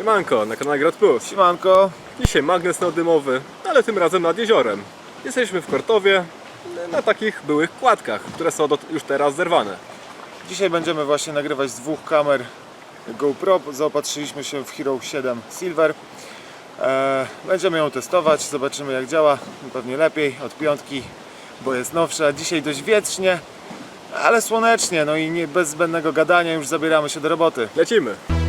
Siemanko, na kanale Grad Plus. Siemanko. Dzisiaj magnes neodymowy, ale tym razem nad jeziorem. Jesteśmy w Kortowie, na takich byłych kładkach, które są już teraz zerwane. Dzisiaj będziemy właśnie nagrywać z dwóch kamer GoPro. Zaopatrzyliśmy się w Hero 7 Silver. E, będziemy ją testować, zobaczymy jak działa. Pewnie lepiej od piątki, bo jest nowsza. Dzisiaj dość wietrznie, ale słonecznie. No i nie, bez zbędnego gadania już zabieramy się do roboty. Lecimy!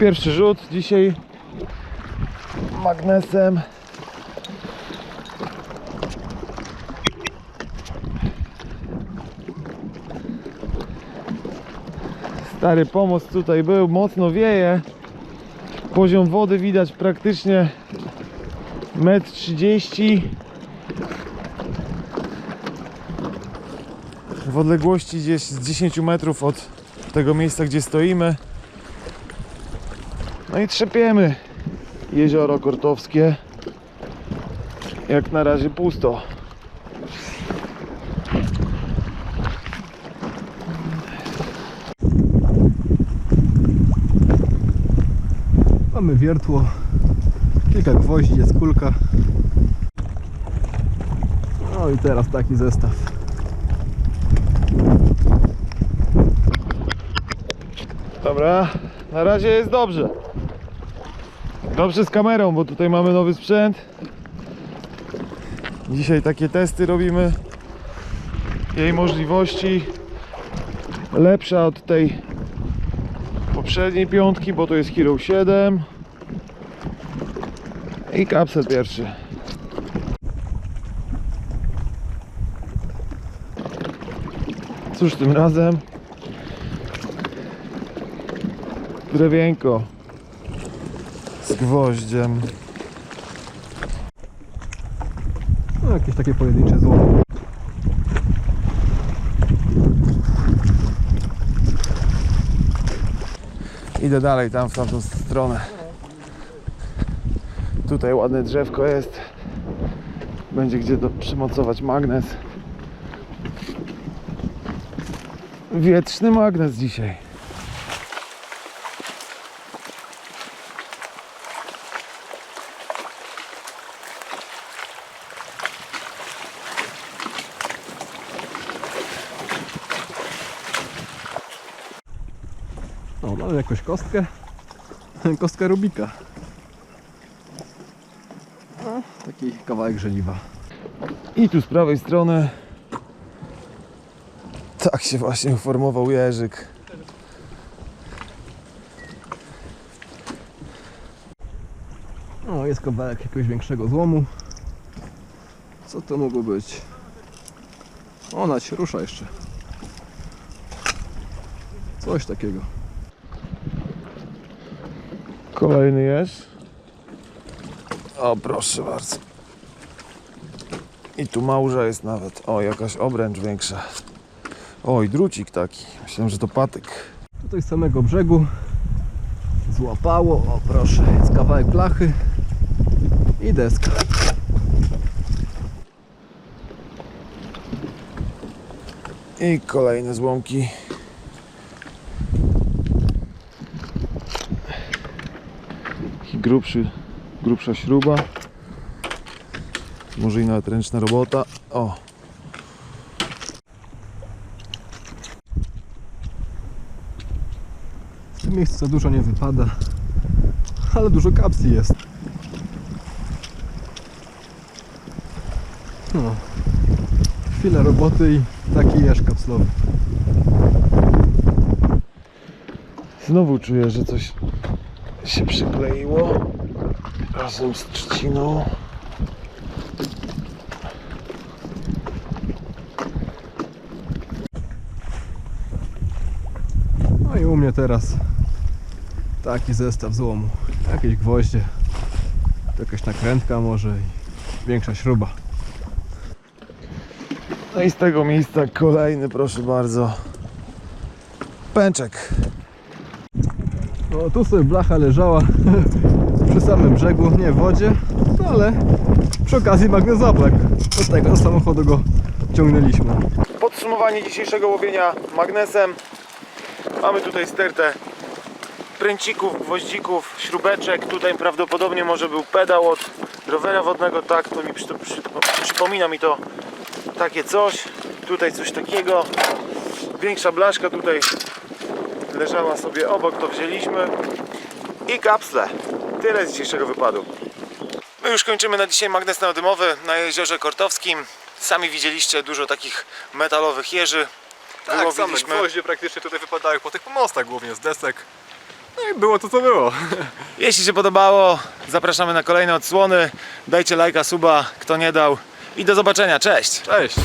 Pierwszy rzut dzisiaj magnesem. Stary pomost tutaj był, mocno wieje. Poziom wody widać praktycznie 1,30 m. W odległości gdzieś z 10 metrów od tego miejsca, gdzie stoimy. No i trzepiemy jezioro kortowskie. Jak na razie pusto. Mamy wiertło, kilka gwoździ, jest kulka. No i teraz taki zestaw. Dobra, na razie jest dobrze. Dobrze z kamerą, bo tutaj mamy nowy sprzęt. Dzisiaj takie testy robimy. Jej możliwości lepsza od tej poprzedniej piątki, bo to jest Hero 7 i kapsel pierwszy. Cóż tym razem? Drewienko z gwoździem. No, jakieś takie pojedyncze złoto. Idę dalej tam w tamtą stronę. Tutaj ładne drzewko jest. Będzie gdzie do przymocować magnes. Wietrzny magnes dzisiaj. O, mamy jakąś kostkę. Kostka Rubika. No, taki kawałek żeliwa. I tu z prawej strony tak się właśnie uformował jeżyk. O, jest kawałek jakiegoś większego złomu. Co to mogło być? Ona się rusza jeszcze. Coś takiego. Kolejny jest. O, proszę bardzo. I tu małża jest nawet. O, jakaś obręcz większa. O, i drucik taki. Myślałem, że to patyk. Tutaj z samego brzegu złapało. O proszę, jest kawałek blachy i deska. I kolejne złomki. Grubszy, grubsza śruba. Może i nawet ręczna robota. O, W tym miejscu za dużo nie wypada, ale dużo kapsli jest. No. Chwila roboty i taki jeż kapslowy. Znowu czuję, że coś się przykleiło razem z trzciną. No i u mnie teraz taki zestaw złomu. Jakieś gwoździe, jakaś nakrętka może i większa śruba. No i z tego miejsca kolejny, proszę bardzo, pęczek. Tu sobie blacha leżała przy samym brzegu, nie w wodzie, no ale przy okazji magnezoblak. Do tego samochodu go ciągnęliśmy. Podsumowanie dzisiejszego łowienia magnesem. Mamy tutaj stertę pręcików, gwoździków, śrubeczek. Tutaj prawdopodobnie może był pedał od rowera wodnego. Tak, to mi przy, przy, przypomina mi to takie coś. Tutaj coś takiego. Większa blaszka tutaj leżała sobie obok, to wzięliśmy. I kapsle. Tyle z dzisiejszego wypadu. My już kończymy na dzisiaj magnes neodymowy na jeziorze Kortowskim. Sami widzieliście dużo takich metalowych jeży. Tak, same gwoździe praktycznie tutaj wypadały po tych pomostach, głównie z desek. No i było to co było. Jeśli się podobało, zapraszamy na kolejne odsłony. Dajcie lajka, suba, kto nie dał. I do zobaczenia. Cześć! Cześć!